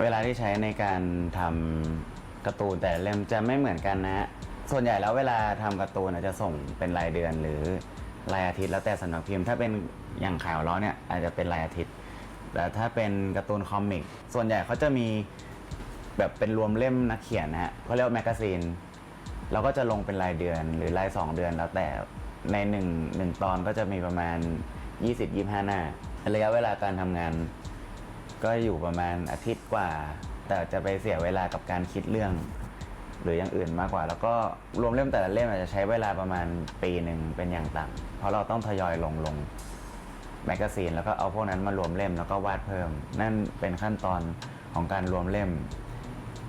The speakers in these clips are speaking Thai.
เวลาที่ใช้ในการทำการ์ตูนแต่เล่มจะไม่เหมือนกันนะฮะส่วนใหญ่แล้วเวลาทำการ์ตูนอาจจะส่งเป็นรายเดือนหรือรายอาทิตย์แล้วแต่สำนักพิมพ์ ถ้าเป็นอย่างข่าวล้อเนี่ยอาจจะเป็นรายอาทิตย์ แต่ถ้าเป็นการ์ตูนคอมิกส่วนใหญ่เขาจะมีแบบเป็นรวมเล่มนักเขียนนะฮะเขาเรียกว่าแมกกาซีนเราก็จะลงเป็นรายเดือนหรือราย 2 เดือนแล้วแต่ในหนึ่งหนึ่งตอนก็จะมีประมาณ 20-25 หน้าระยะเวลาการทำงาน ก็อยู่ประมาณอาทิตย์กว่า แต่จะไปเสียเวลากับการคิดเรื่อง หรืออย่างอื่นมากกว่า แล้วก็รวมเล่มแต่ละเล่มอาจจะใช้เวลาประมาณปีหนึ่งเป็นอย่างต่ำเพราะเราต้องทยอยลงลงแมกกาซีนแล้วก็เอาพวกนั้นมารวมเล่มแล้วก็วาดเพิ่ม นั่นเป็นขั้นตอนของการรวมเล่ม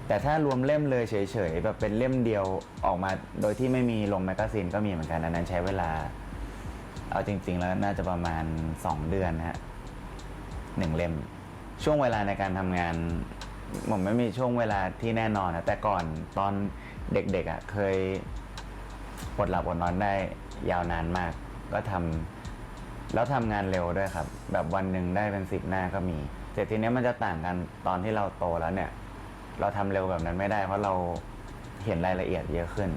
แต่ถ้ารวมเล่มเลยเฉยๆแบบเป็นเล่มเดียวออกมาโดยที่ไม่มีลงแมกกาซีนก็มีเหมือนกันอันนั้นใช้เวลา เอาจริง ๆ แล้วน่าจะประมาณ 2 เดือนนะฮะหนึ่งเล่ม ช่วงเวลาในการทำงานผมไม่มีช่วงเวลาที่แน่นอนนะแต่ก่อนตอนเด็กๆอะ่ะเคยอดหลับอดนอนได้ยาวนานมาก ก็ทำแล้วทำงานเร็วด้วยครับ แบบวันหนึ่งได้เป็นสิบหน้าก็มีแต่ทีเนี้ยมันจะต่างกันตอนที่เราโตแล้วเนี่ย เราทำเร็วแบบนั้นไม่ได้ เพราะเราเห็นรายละเอียดเยอะขึ้น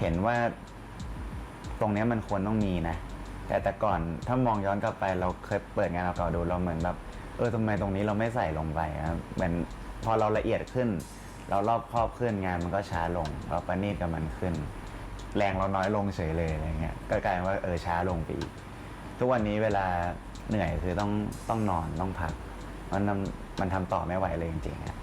เห็นว่าตรงนี้มันควรต้องมีนะแต่แต่ก่อนถ้ามองย้อนกลับไป เราเคยเปิดงานเก่าดูเราเหมือนแบบ เออทำไมตรงนี้เราไม่ใส่ลงไปครับเป็นพอเราละเอียดขึ้น เรารอบครอบขึ้นงานมันก็ช้าลง เราประณีตกับมันขึ้น แรงเราน้อยลงเฉยเลยอะไรเงี้ยก็กลายเป็นว่าเออช้าลงไปอีกทุกวันนี้เวลาเหนื่อยคือต้องต้องนอนต้องพักมันมันทำต่อไม่ไหวเลยจริงๆอะ